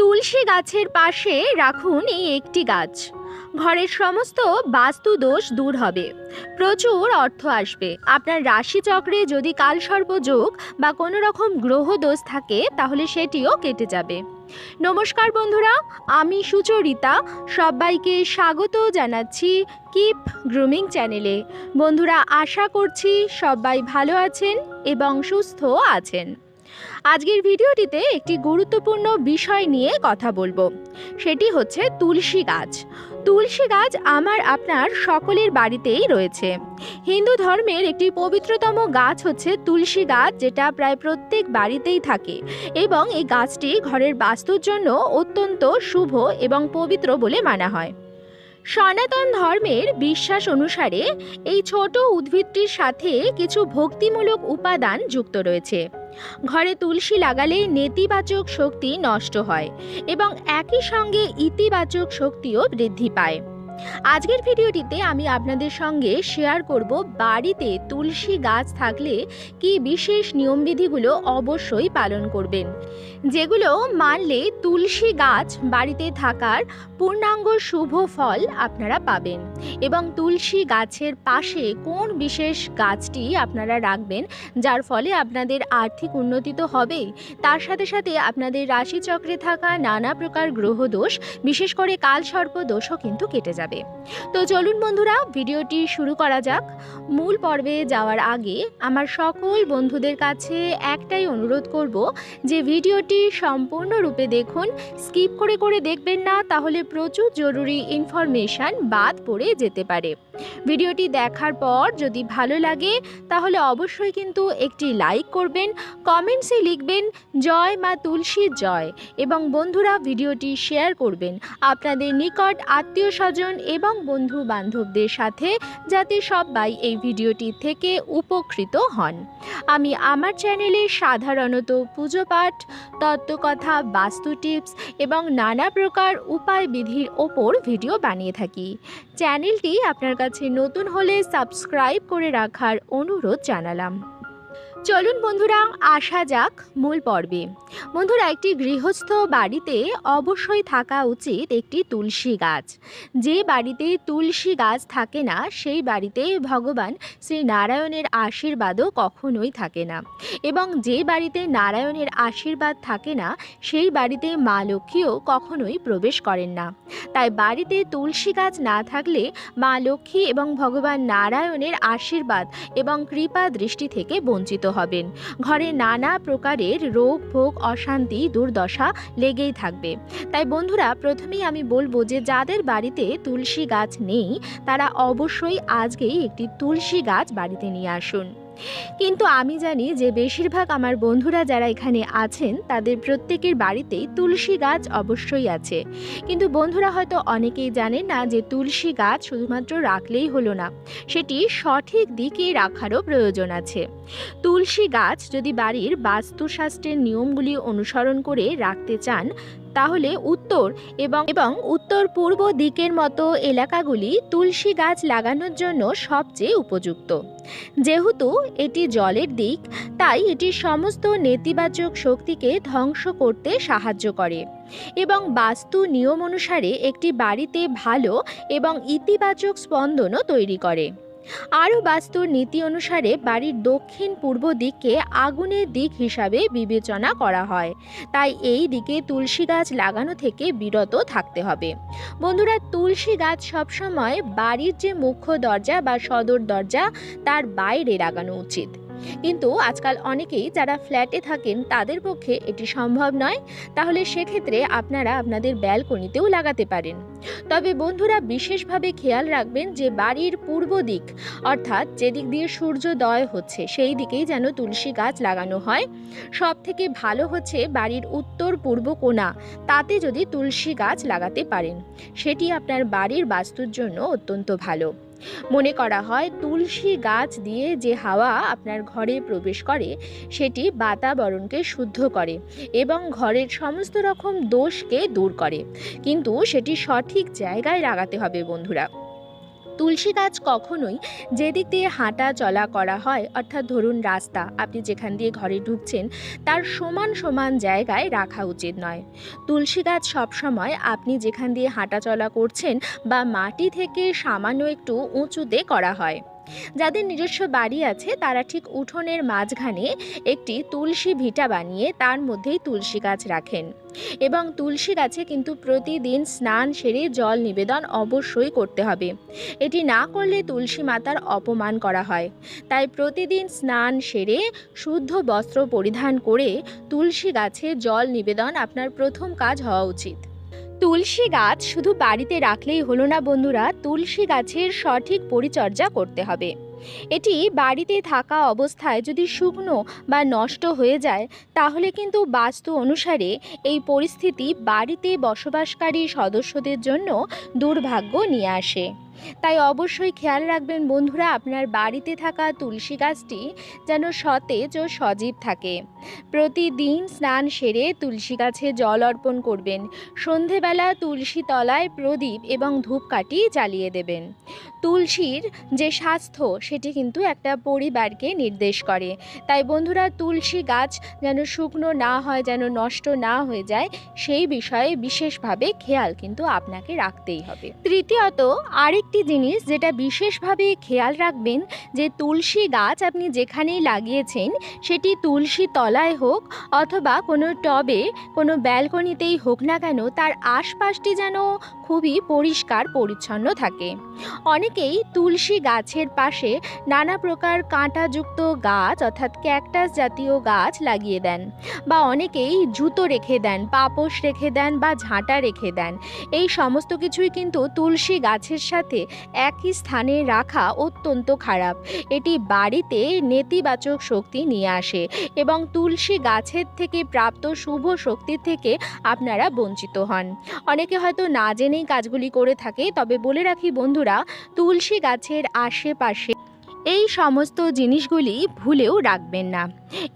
তুলসী গাছের পাশে রাখুন এই একটি গাছ। ঘরের সমস্ত বাস্তু দোষ দূর হবে। প্রচুর অর্থ আসবে। আপনার রাশিচক্রে যদি কালসর্প যোগ বা কোনো রকম গ্রহ দোষ থাকে, তাহলে সেটিও কেটে যাবে। নমস্কার বন্ধুরা, আমি সুচরিতা। সবাইকে স্বাগত জানাচ্ছি কিপ গ্রুমিং চ্যানেলে। বন্ধুরা, আশা করছি সবাই ভালো আছেন এবং সুস্থ আছেন। আজকের ভিডিওটিতে একটি গুরুত্বপূর্ণ বিষয় নিয়ে কথা বলব। সেটি হচ্ছে তুলসী গাছ। তুলসী গাছ আমার আপনার সকলের বাড়িতেই রয়েছে। হিন্দু ধর্মের একটি পবিত্রতম গাছ হচ্ছে তুলসী গাছ, যেটা প্রায় প্রত্যেক বাড়িতেই থাকে এবং এই গাছটি ঘরের বাস্তুর জন্য অত্যন্ত শুভ এবং পবিত্র বলে মানা হয়। সনাতন ধর্মের বিশ্বাস অনুসারে এই ছোট উদ্ভিদটির সাথে কিছু ভক্তিমূলক উপাদান যুক্ত রয়েছে। ঘরে তুলসী লাগালে নেতিবাচক শক্তি নষ্ট হয় এবং একই সঙ্গে ইতিবাচক শক্তিও বৃদ্ধি পায়। আজকের ভিডিওটিতে আমি আপনাদের সঙ্গে শেয়ার করব বাড়িতে তুলসী গাছ থাকলে কি বিশেষ নিয়মবিধিগুলো অবশ্যই পালন করবেন, যেগুলো মানলে তুলসী গাছ বাড়িতে থাকার পূর্ণাঙ্গ শুভ ফল আপনারা পাবেন এবং তুলসী গাছের পাশে কোন বিশেষ গাছটি আপনারা রাখবেন, যার ফলে আপনাদের আর্থিক উন্নতি তো হবেই। তার সাথে সাথে আপনাদের রাশিচক্রে থাকা নানা প্রকার গ্রহদোষ, বিশেষ করে কালসর্প দোষও কিন্তু কেটে যাবে। তো চলুন বন্ধুরা, ভিডিওটি শুরু করা যাক। মূল পর্বে যাওয়ার আগে আমার সকল বন্ধুদের কাছে একটাই অনুরোধ করব যে ভিডিওটি সম্পূর্ণরূপে দেখুন, স্কিপ করে করে দেখবেন না, তাহলে প্রচুর জরুরি ইনফরমেশান বাদ পড়ে যেতে পারে। ভিডিওটি দেখার পর যদি ভালো লাগে, তাহলে অবশ্যই কিন্তু একটি লাইক করবেন, কমেন্টসে লিখবেন, জয় মা তুলসী জয় এবং বন্ধুরা, ভিডিওটি শেয়ার করবেন। আপনাদের নিকট আত্মীয় স্বজন এবং বন্ধু বান্ধবদের সাথে যাতে সবাই এই ভিডিওটি থেকে উপকৃত হন। আমি আমার চ্যানেলে সাধারণত পুজো পাঠ, তত্ত্বকথা, বাস্তু টিপস এবং নানা প্রকার উপায় বিধির ওপর ভিডিও বানিয়ে থাকি। চ্যানেলটি আপনার কাছে নতুন হলে সাবস্ক্রাইব করে রাখার অনুরোধ জানালাম। চলুন বন্ধুরা, আসা যাক মূল পর্বে। বন্ধুরা, একটি গৃহস্থ বাড়িতে অবশ্যই থাকা উচিত একটি তুলসী গাছ। যে বাড়িতে তুলসী গাছ থাকে না, সেই বাড়িতে ভগবান শ্রী নারায়ণের আশীর্বাদও কখনোই থাকে না। এবং যে বাড়িতে নারায়ণের আশীর্বাদ থাকে না, সেই বাড়িতে মা লক্ষ্মীও কখনোই প্রবেশ করেন না। তাই বাড়িতে তুলসী গাছ না থাকলে মা লক্ষ্মী এবং ভগবান নারায়ণের আশীর্বাদ এবং কৃপা দৃষ্টি থেকে বঞ্চিত হবেন। ঘরে নানা প্রকারের রোগ, ভোগ, অশান্তি, দুর্দশা লেগেই থাকবে। তাই বন্ধুরা, প্রথমেই আমি বলব যে, যাদের বাড়িতে তুলসী গাছ নেই, তারা অবশ্যই আজকেই একটি তুলসী গাছ বাড়িতে নিয়ে আসুন। কিন্তু আমি জানি যে বেশিরভাগ আমার বন্ধুরা যারা এখানে আছেন, তাদের প্রত্যেকের বাড়িতেই তুলসী গাছ অবশ্যই আছে। কিন্তু বন্ধুরা হয়তো অনেকেই জানেন না যে তুলসী গাছ শুধুমাত্র রাখলেই হলো না, সেটি সঠিক দিকে রাখারও প্রয়োজন আছে। তুলসী গাছ যদি বাড়ির বাস্তুশাস্ত্রের নিয়মগুলি অনুসরণ করে রাখতে চান তাহলে উত্তর এবং এবং উত্তর পূর্ব দিকের মতো এলাকাগুলি তুলসী গাছ লাগানোর জন্য সবচেয়ে উপযুক্ত। যেহেতু এটি জলের দিক, তাই এটি সমস্ত নেতিবাচক শক্তিকে ধ্বংস করতে সাহায্য করে এবং বাস্তু নিয়ম অনুসারে একটি বাড়িতে ভালো এবং ইতিবাচক স্পন্দনও তৈরি করে। আরও বাস্তুর নীতি অনুসারে বাড়ির দক্ষিণ পূর্ব দিককে আগুনের দিক হিসাবে বিবেচনা করা হয়। তাই এই দিকে তুলসী গাছ লাগানো থেকে বিরত থাকতে হবে। বন্ধুরা, তুলসী গাছ সবসময় বাড়ির যে মুখ্য দরজা বা সদর দরজা, তার বাইরে লাগানো উচিত। কিন্তু আজকাল অনেকেই যারা ফ্ল্যাটে থাকেন, তাদের পক্ষে এটি সম্ভব নয়। তাহলে সেক্ষেত্রে আপনারা আপনাদের ব্যালকনিতেও লাগাতে পারেন। তবে বন্ধুরা, বিশেষভাবে খেয়াল রাখবেন যে বাড়ির পূর্ব দিক, অর্থাৎ যেদিক দিয়ে সূর্যোদয় হচ্ছে, সেই দিকেই যেন তুলসী গাছ লাগানো হয়। সব থেকে ভালো হচ্ছে বাড়ির উত্তর পূর্ব কোণা, তাতে যদি তুলসী গাছ লাগাতে পারেন। সেটি আপনার বাড়ির বাস্তুর জন্য অত্যন্ত ভালো। মনে করা হয় তুলসী গাছ দিয়ে যে হাওয়া আপনার ঘরে প্রবেশ করে, সেটি বাতাবরণকে শুদ্ধ করে এবং ঘরের সমস্ত রকম দোষকে দূর করে। কিন্তু সেটি সঠিক জায়গায় লাগাতে হবে বন্ধুরা। তুলসী গাছ কখনোই যেদিক দিয়ে হাঁটা চলা করা হয়, অর্থাৎ ধরুন রাস্তা, আপনি যেখান দিয়ে ঘরে ঢুকছেন, তার সমান সমান জায়গায় রাখা উচিত নয়। তুলসী গাছ সবসময় আপনি যেখান দিয়ে হাঁটা চলা করছেন বা মাটি থেকে সামান্য একটু উঁচুতে করা হয়। যাদের নিজস্ব বাড়ি আছে, তারা ঠিক উঠোনের মাঝখানে একটি তুলসী ভিটা বানিয়ে তার মধ্যেই তুলসী গাছ রাখেন। এবং তুলসী গাছে কিন্তু প্রতিদিন স্নান সেরে জল নিবেদন অবশ্যই করতে হবে। এটি না করলে তুলসী মাতার অপমান করা হয়। তাই প্রতিদিন স্নান সেরে শুদ্ধ বস্ত্র পরিধান করে তুলসী গাছে জল নিবেদন আপনার প্রথম কাজ হওয়া উচিত। তুলসী গাছ শুধু বাড়িতে রাখলেই হলো না বন্ধুরা, তুলসী গাছের সঠিক পরিচর্যা করতে হবে। এটি বাড়িতে থাকা অবস্থায় যদি শুকনো বা নষ্ট হয়ে যায়, তাহলে কিন্তু বাস্তু অনুসারে এই পরিস্থিতি বাড়িতে বসবাসকারী সদস্যদের জন্য দুর্ভাগ্য নিয়ে আসে। তাই অবশ্যই খেয়াল রাখবেন বন্ধুরা, আপনার বাড়িতে থাকা তুলসী গাছটি যেন সতেজ ও সজীব থাকে। প্রতিদিন স্নান সেরে তুলসী গাছে জল অর্পণ করবেন। সন্ধেবেলা তুলসী তলায় প্রদীপ এবং ধূপকাঠি জ্বালিয়ে দেবেন। তুলসীর যে স্বাস্থ্য, সেটি কিন্তু একটা পরিবারকে নির্দেশ করে। তাই বন্ধুরা, তুলসী গাছ যেন শুকনো না হয়, যেন নষ্ট না হয়ে যায়, সেই বিষয়ে বিশেষভাবে খেয়াল কিন্তু আপনাকে রাখতেই হবে। তৃতীয়ত আরেকটি জিনিস যেটা বিশেষভাবে খেয়াল রাখবেন যে তুলসী গাছ আপনি যেখানেই লাগিয়েছেন, সেটি তুলসী তলায় হোক অথবা কোনো টবে, কোনো ব্যালকনিতেই হোক না কেন, তার আশপাশটি যেন খুবই পরিষ্কার পরিচ্ছন্ন থাকে। অনেকেই তুলসী গাছের পাশে নানা প্রকার কাঁটাযুক্ত গাছ অর্থাৎ ক্যাকটাস জাতীয় গাছ লাগিয়ে দেন বা অনেকেই জুতো রেখে দেন, পাপোশ রেখে দেন বা ঝাঁটা রেখে দেন। এই সমস্ত কিছুই কিন্তু তুলসী গাছের সাথে একই স্থানে রাখা অত্যন্ত খারাপ। এটি বাড়িতে নেতিবাচক শক্তি নিয়ে আসে এবং তুলসী গাছের থেকে প্রাপ্ত শুভ শক্তি থেকে আপনারা বঞ্চিত হন। অনেকে হয়তো না জেনেই কাজগুলি করে থাকে, তবে বলে রাখি বন্ধুরা, তুলসী গাছের আশেপাশে এই সমস্ত জিনিসগুলি ভুলেও রাখবেন না।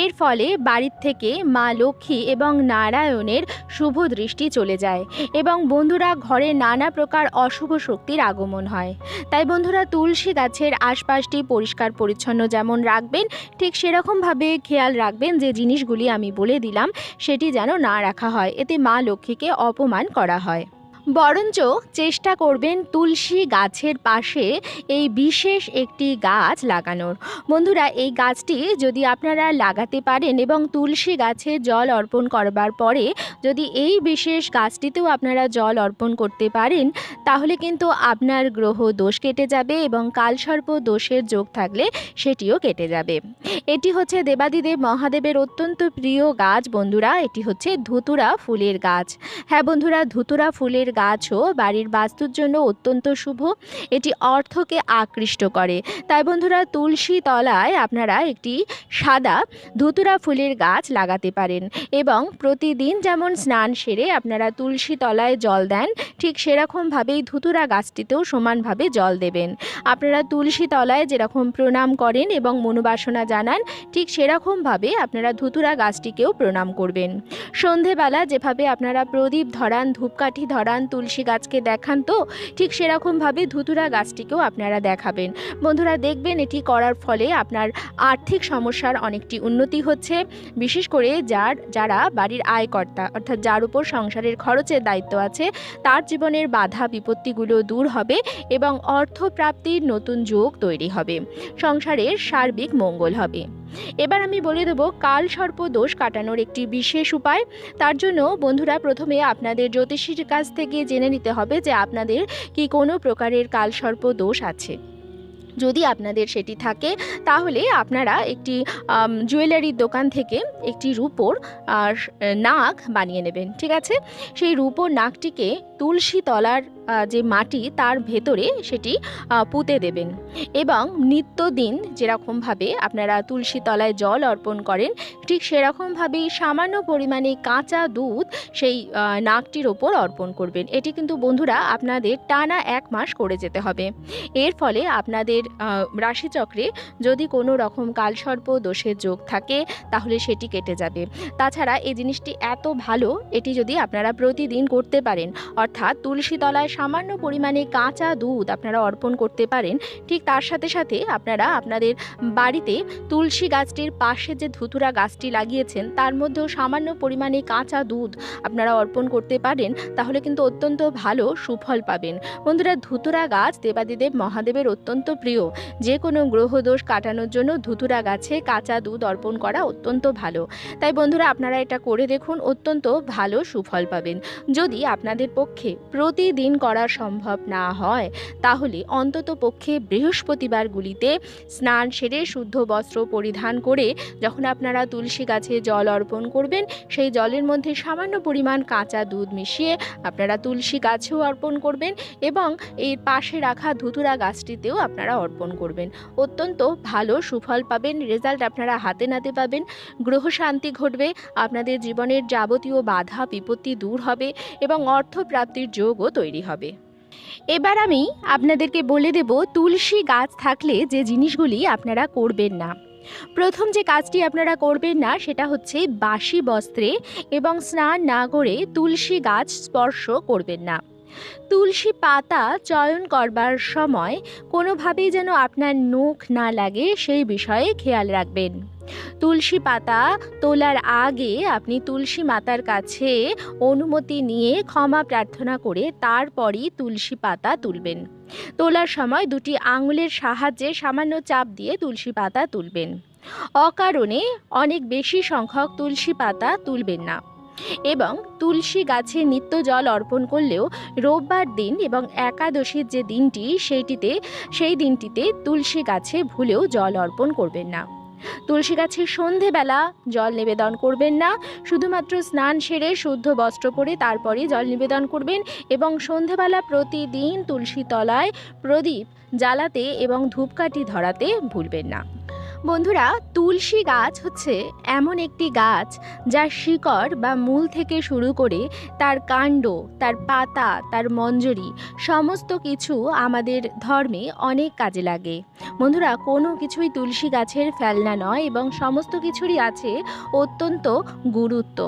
এর ফলে বাড়ির থেকে মা লক্ষ্মী এবং নারায়ণের শুভ দৃষ্টি চলে যায় এবং বন্ধুরা, ঘরে নানা প্রকার অশুভ শক্তির আগমন হয়। তাই বন্ধুরা, তুলসী গাছের আশপাশটি পরিষ্কার পরিচ্ছন্ন যেমন রাখবেন, ঠিক সেরকমভাবে খেয়াল রাখবেন যে জিনিসগুলি আমি বলে দিলাম, সেটি যেন না রাখা হয়। এতে মা লক্ষ্মীকে অপমান করা হয়। বরঞ্চ চেষ্টা করবেন তুলসী গাছের পাশে এই বিশেষ একটি গাছ লাগানোর। বন্ধুরা, এই গাছটি যদি আপনারা লাগাতে পারেন এবং তুলসী গাছে জল অর্পণ করবার পরে যদি এই বিশেষ গাছটিতেও আপনারা জল অর্পণ করতে পারেন, তাহলে কিন্তু আপনার গ্রহ দোষ কেটে যাবে এবং কালসর্প দোষের যোগ থাকলে সেটিও কেটে যাবে। এটি হচ্ছে দেবাদিদেব মহাদেবের অত্যন্ত প্রিয় গাছ বন্ধুরা, এটি হচ্ছে ধুতুরা ফুলের গাছ। হ্যাঁ বন্ধুরা, ধুতুরা ফুলের গাছও বাড়ির বাস্তুর জন্য অত্যন্ত শুভ। এটি অর্থকে আকৃষ্ট করে। তাই বন্ধুরা, তুলসী তলায় আপনারা একটি সাদা ধুতুরা ফুলের গাছ লাগাতে পারেন এবং প্রতিদিন যেমন স্নান সেরে আপনারা তুলসী তলায় জল দেন, ঠিক সেরকমভাবেই ধুতুরা গাছটিতেও সমানভাবে জল দেবেন। আপনারা তুলসী তলায় যেরকম প্রণাম করেন এবং মনোবাসনা জানান, ঠিক সেরকমভাবে আপনারা ধুতুরা গাছটিকেও প্রণাম করবেন। সন্ধেবেলা যেভাবে আপনারা প্রদীপ ধরান, ধূপকাঠি ধরান তুলসী গাছকে দেখান তো, ঠিক সেরকমভাবে ধুতুরা গাছটিকেও আপনারা দেখাবেন। বন্ধুরা, দেখবেন এটি করার ফলে আপনার আর্থিক সমস্যার অনেকটি উন্নতি হচ্ছে, বিশেষ করে যার, যারা বাড়ির আয়কর্তা, অর্থাৎ যার উপর সংসারের খরচের দায়িত্ব আছে, তার জীবনের বাধা বিপত্তিগুলো দূর হবে এবং অর্থপ্রাপ্তির নতুন যোগ তৈরি হবে। সংসারের সার্বিক মঙ্গল হবে। এবার আমি বলে দেবো কাল সর্প দোষ কাটানোর একটি বিশেষ উপায়। তার জন্য বন্ধুরা প্রথমে আপনাদের জ্যোতিষীর কাছ থেকে জেনে নিতে হবে যে আপনাদের কি কোনো প্রকারের কালসর্প দোষ আছে। যদি আপনাদের সেটি থাকে, তাহলে আপনারা একটি জুয়েলারির দোকান থেকে একটি রূপোর, আর নাক বানিয়ে নেবেন, ঠিক আছে? সেই রূপোর নাকটিকে তুলসী তলার যে মাটি তার ভেতরে সেটি পুঁতে দেবেন। এবং নিত্যদিন যেরকমভাবে আপনারা তুলসী তলায় জল অর্পণ করেন, ঠিক সেরকমভাবেই সামান্য পরিমাণে কাঁচা দুধ সেই নাকটির ওপর অর্পণ করবেন। এটি কিন্তু বন্ধুরা আপনাদের টানা এক মাস করে যেতে হবে। এর ফলে আপনাদের রাশিচক্রে যদি কোনো রকম কালসর্প দোষের যোগ থাকে, তাহলে সেটি কেটে যাবে। তাছাড়া এই জিনিসটি এত ভালো, এটি যদি আপনারা প্রতিদিন করতে পারেন, অর্থাৎ তুলসী তলায় সামান্য পরিমাণে কাঁচা দুধ আপনারা অর্পণ করতে পারেন। ঠিক তার সাথে সাথে আপনারা আপনাদের বাড়িতে তুলসী গাছটির পাশে যে ধুতুরা গাছটি লাগিয়েছেন, তার মধ্যেও সামান্য পরিমাণে কাঁচা দুধ আপনারা অর্পণ করতে পারেন, তাহলে কিন্তু অত্যন্ত ভালো সুফল পাবেন। বন্ধুরা, ধুতুরা গাছ দেবাদিদেব মহাদেবের অত্যন্ত প্রিয়। যে কোনো গ্রহদোষ কাটানোর জন্য ধুতুরা গাছে কাঁচা দুধ অর্পণ করা অত্যন্ত ভালো। তাই বন্ধুরা, আপনারা এটা করে দেখুন, অত্যন্ত ভালো সুফল পাবেন। যদি আপনাদের পক্ষে প্রতিদিন করা সম্ভব না হয়। তাহলে অন্তত পক্ষে বৃহস্পতিবারগুলিতে স্নান সেরে শুদ্ধ বস্ত্র পরিধান করে যখন আপনারা তুলসী গাছে জল অর্পণ করবেন, সেই জলের মধ্যে সামান্য পরিমাণ কাঁচা দুধ মিশিয়ে আপনারা তুলসী গাছেও অর্পণ করবেন এবং এর পাশে রাখা ধুতুরা গাছটিতেও আপনারা অর্পণ করবেন। অত্যন্ত ভালো সুফল পাবেন, রেজাল্ট আপনারা হাতে নাতে পাবেন। গ্রহ শান্তি ঘটবে, আপনাদের জীবনের যাবতীয় বাধা বিপত্তি দূর হবে এবং অর্থ প্রাপ্তির যোগও তৈরি হবে। এবার আমি আপনাদেরকে বলে দেব, তুলসী গাছ থাকলে যে জিনিসগুলি আপনারা করবেন না। প্রথম যে কাজটি আপনারা করবেন না, সেটা হচ্ছে বাসি বস্ত্রে এবং স্নান না করে তুলসী গাছ স্পর্শ করবেন না। তুলসী পাতা চয়ন করবার সময় কোনোভাবেই যেন আপনার নখ না লাগে, সেই বিষয়ে খেয়াল রাখবেন। তুলসী পাতা তোলার আগে আপনি তুলসী মাতার কাছে অনুমতি নিয়ে ক্ষমা প্রার্থনা করে তারপরই তুলসী পাতা তুলবেন। তোলার সময় দুটি আঙুলের সাহায্যে সামান্য চাপ দিয়ে তুলসী পাতা তুলবেন। অকারণে অনেক বেশি সংখ্যক তুলসী পাতা তুলবেন না। এবং তুলসী গাছে নিত্য জল অর্পণ করলেও রোববার দিন এবং একাদশীর যে দিনটি, সেইটিতে, সেই দিনটিতে তুলসী গাছে ভুলেও জল অর্পণ করবেন না। তুলসী গাছে সন্ধেবেলা জল নিবেদন করবেন না, শুধুমাত্র স্নান সেরে শুদ্ধ বস্ত্র পরে তারপরে জল নিবেদন করবেন এবং সন্ধেবেলা প্রতিদিন তুলসী তলায় প্রদীপ জ্বালাতে এবং ধূপকাঠি ধরাতে ভুলবেন না। বন্ধুরা, তুলসী গাছ হচ্ছে এমন একটি গাছ যার শিকড় বা মূল থেকে শুরু করে তার কাণ্ড, তার পাতা, তার মঞ্জরি সমস্ত কিছু আমাদের ধর্মে অনেক কাজে লাগে। বন্ধুরা, কোনো কিছুই তুলসী গাছের ফেলনা নয় এবং সমস্ত কিছুরই আছে অত্যন্ত গুরুত্ব।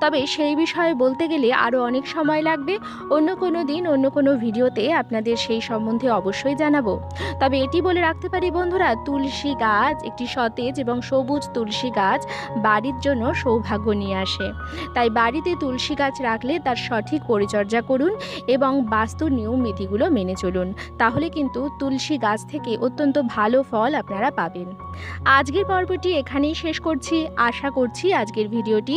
তবে সেই বিষয়ে বলতে গেলে আরও অনেক সময় লাগবে। অন্য কোনো দিন, অন্য কোনো ভিডিওতে আপনাদের সেই সম্বন্ধে অবশ্যই জানাব। তবে এটি বলে রাখতে পারি বন্ধুরা, তুলসী গাছ একটি সতেজ এবং সবুজ তুলসী গাছ বাড়ির জন্য সৌভাগ্য নিয়ে আসে। তাই বাড়িতে তুলসী গাছ রাখলে তার সঠিক পরিচর্যা করুন এবং বাস্তু নিয়ম বিধিগুলো মেনে চলুন। তাহলে কিন্তু তুলসী গাছ থেকে অত্যন্ত ভালো ফল আপনারা পাবেন। আজকের পর্বটি এখানেই শেষ করছি। আশা করছি আজকের ভিডিওটি